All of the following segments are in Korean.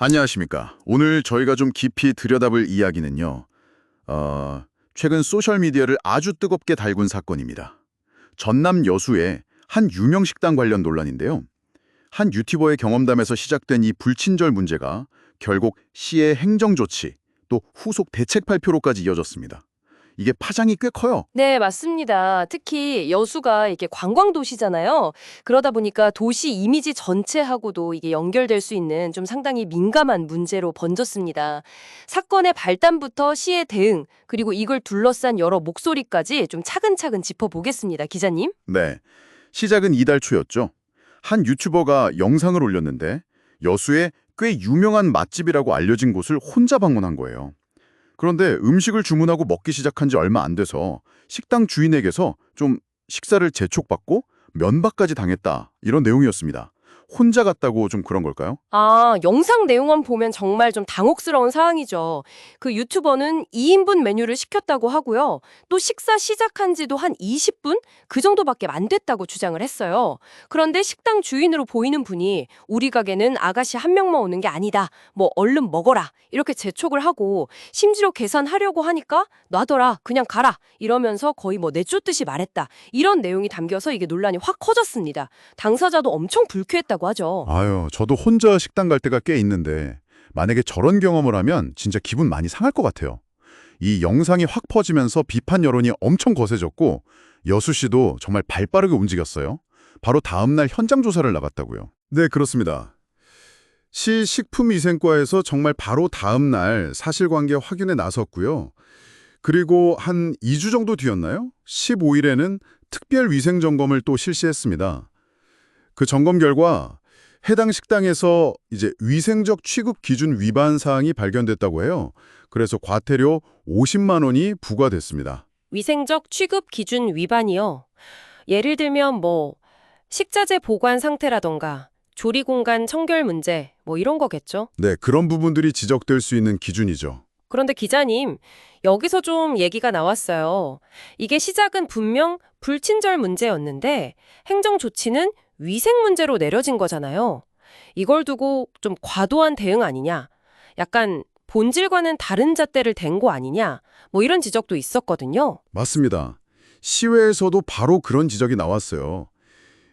안녕하십니까. 오늘 저희가 좀 깊이 들여다볼 이야기는요. 어, 최근 소셜미디어를 아주 뜨겁게 달군 사건입니다. 전남 여수의 한 유명 식당 관련 논란인데요. 한 유튜버의 경험담에서 시작된 이 불친절 문제가 결국 시의 행정조치, 또 후속 대책 발표로까지 이어졌습니다. 이게 파장이 꽤 커요. 네, 맞습니다. 특히 여수가 이게 관광 도시잖아요. 그러다 보니까 도시 이미지 전체하고도 이게 연결될 수 있는 좀 상당히 민감한 문제로 번졌습니다. 사건의 발단부터 시의 대응, 그리고 이걸 둘러싼 여러 목소리까지 좀 차근차근 짚어보겠습니다. 기자님. 네. 시작은 이달 초였죠. 한 유튜버가 영상을 올렸는데 여수의 꽤 유명한 맛집이라고 알려진 곳을 혼자 방문한 거예요. 그런데 음식을 주문하고 먹기 시작한 지 얼마 안 돼서 식당 주인에게서 좀 식사를 재촉받고 면박까지 당했다. 이런 내용이었습니다. 혼자 갔다고 좀 그런 걸까요? 아, 영상 내용만 보면 정말 좀 당혹스러운 상황이죠. 그 유튜버는 2인분 메뉴를 시켰다고 하고요. 또 식사 시작한 지도 한 20분? 그 정도밖에 안 됐다고 주장을 했어요. 그런데 식당 주인으로 보이는 분이 우리 가게는 아가씨 한 명만 오는 게 아니다. 뭐 얼른 먹어라. 이렇게 재촉을 하고 심지어 계산하려고 하니까 놔둬라. 그냥 가라. 이러면서 거의 뭐 내쫓듯이 말했다. 이런 내용이 담겨서 이게 논란이 확 커졌습니다. 당사자도 엄청 불쾌했다고 하죠. 아유, 저도 혼자 식당 갈 때가 꽤 있는데 만약에 저런 경험을 하면 진짜 기분 많이 상할 것 같아요. 이 영상이 확 퍼지면서 비판 여론이 엄청 거세졌고 여수 씨도 정말 발빠르게 움직였어요. 바로 다음 날 현장 조사를 나갔다고요. 네, 그렇습니다. 시 식품위생과에서 정말 바로 다음 날 사실관계 확인에 나섰고요. 그리고 한 2주 정도 뒤였나요? 15일에는 특별 위생 점검을 또 실시했습니다. 그 점검 결과 해당 식당에서 이제 위생적 취급 기준 위반 사항이 발견됐다고 해요. 그래서 과태료 50만 원이 부과됐습니다. 위생적 취급 기준 위반이요. 예를 들면 뭐 식자재 보관 상태라던가 조리 공간 청결 문제 뭐 이런 거겠죠. 네, 그런 부분들이 지적될 수 있는 기준이죠. 그런데 기자님, 여기서 좀 얘기가 나왔어요. 이게 시작은 분명 불친절 문제였는데 행정 조치는 위생 문제로 내려진 거잖아요. 이걸 두고 좀 과도한 대응 아니냐? 약간 본질과는 다른 잣대를 댄 거 아니냐? 뭐 이런 지적도 있었거든요. 맞습니다. 시외에서도 바로 그런 지적이 나왔어요.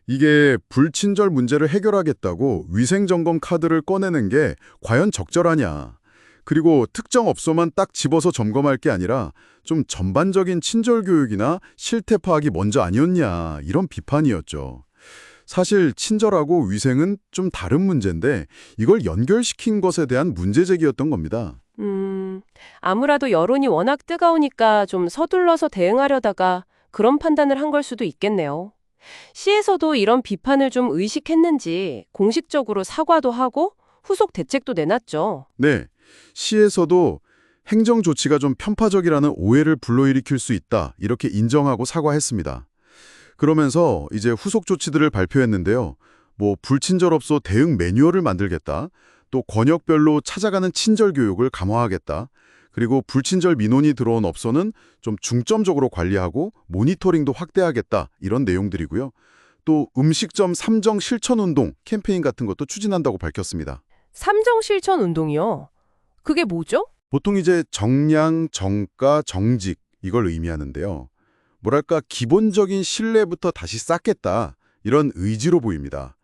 이게 불친절 문제를 해결하겠다고 위생점검 카드를 꺼내는 게 과연 적절하냐. 그리고 특정 업소만 딱 집어서 점검할 게 아니라 좀 전반적인 친절 교육이나 실태 파악이 먼저 아니었냐 이런 비판이었죠. 사실 친절하고 위생은 좀 다른 문제인데 이걸 연결시킨 것에 대한 문제 제기였던 겁니다. 음, 아무래도 여론이 워낙 뜨거우니까 좀 서둘러서 대응하려다가 그런 판단을 한 걸 수도 있겠네요. 시에서도 이런 비판을 좀 의식했는지 공식적으로 사과도 하고 후속 대책도 내놨죠. 네, 시에서도 행정 조치가 좀 편파적이라는 오해를 불러일으킬 수 있다 이렇게 인정하고 사과했습니다. 그러면서 이제 후속 조치들을 발표했는데요. 뭐 불친절업소 대응 매뉴얼을 만들겠다. 또 권역별로 찾아가는 친절 교육을 강화하겠다. 그리고 불친절 민원이 들어온 업소는 좀 중점적으로 관리하고 모니터링도 확대하겠다. 이런 내용들이고요. 또 음식점 삼정 실천 운동 캠페인 같은 것도 추진한다고 밝혔습니다. 삼정 실천 운동이요. 그게 뭐죠? 보통 이제 정량, 정가, 정직 이걸 의미하는데요. 뭐랄까 기본적인 신뢰부터 다시 쌓겠다 이런 의지로 보입니다.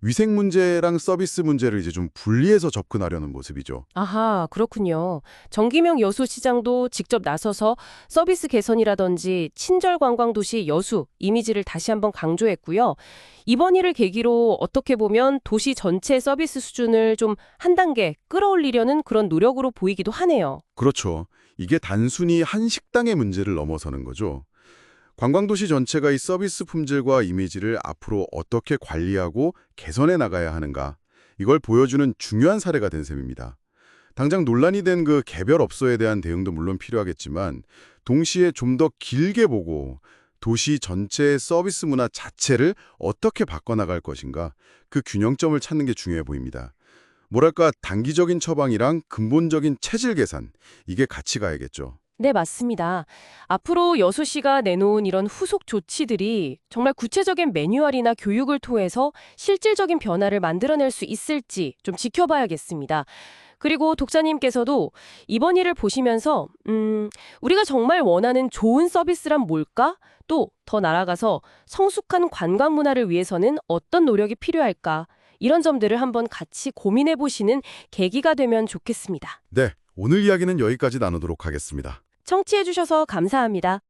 위생 문제랑 서비스 문제를 이제 좀 분리해서 접근하려는 모습이죠. 아하, 그렇군요. 정기명 여수시장도 직접 나서서 서비스 개선이라든지 친절 관광 도시 여수 이미지를 다시 한번 강조했고요. 이번 일을 계기로 어떻게 보면 도시 전체 서비스 수준을 좀 한 단계 끌어올리려는 그런 노력으로 보이기도 하네요. 그렇죠. 이게 단순히 한 식당의 문제를 넘어서는 거죠. 관광도시 전체가 이 서비스 품질과 이미지를 앞으로 어떻게 관리하고 개선해 나가야 하는가 이걸 보여주는 중요한 사례가 된 셈입니다. 당장 논란이 된 그 개별 업소에 대한 대응도 물론 필요하겠지만 동시에 좀 더 길게 보고 도시 전체의 서비스 문화 자체를 어떻게 바꿔나갈 것인가 그 균형점을 찾는 게 중요해 보입니다. 뭐랄까 단기적인 처방이랑 근본적인 체질 개선 이게 같이 가야겠죠. 네, 맞습니다. 앞으로 여수 씨가 내놓은 이런 후속 조치들이 정말 구체적인 매뉴얼이나 교육을 통해서 실질적인 변화를 만들어낼 수 있을지 좀 지켜봐야겠습니다. 그리고 독자님께서도 이번 일을 보시면서 음, 우리가 정말 원하는 좋은 서비스란 뭘까? 또 더 나아가서 성숙한 관광 문화를 위해서는 어떤 노력이 필요할까? 이런 점들을 한번 같이 고민해 보시는 계기가 되면 좋겠습니다. 네, 오늘 이야기는 여기까지 나누도록 하겠습니다. 청취해 주셔서 감사합니다.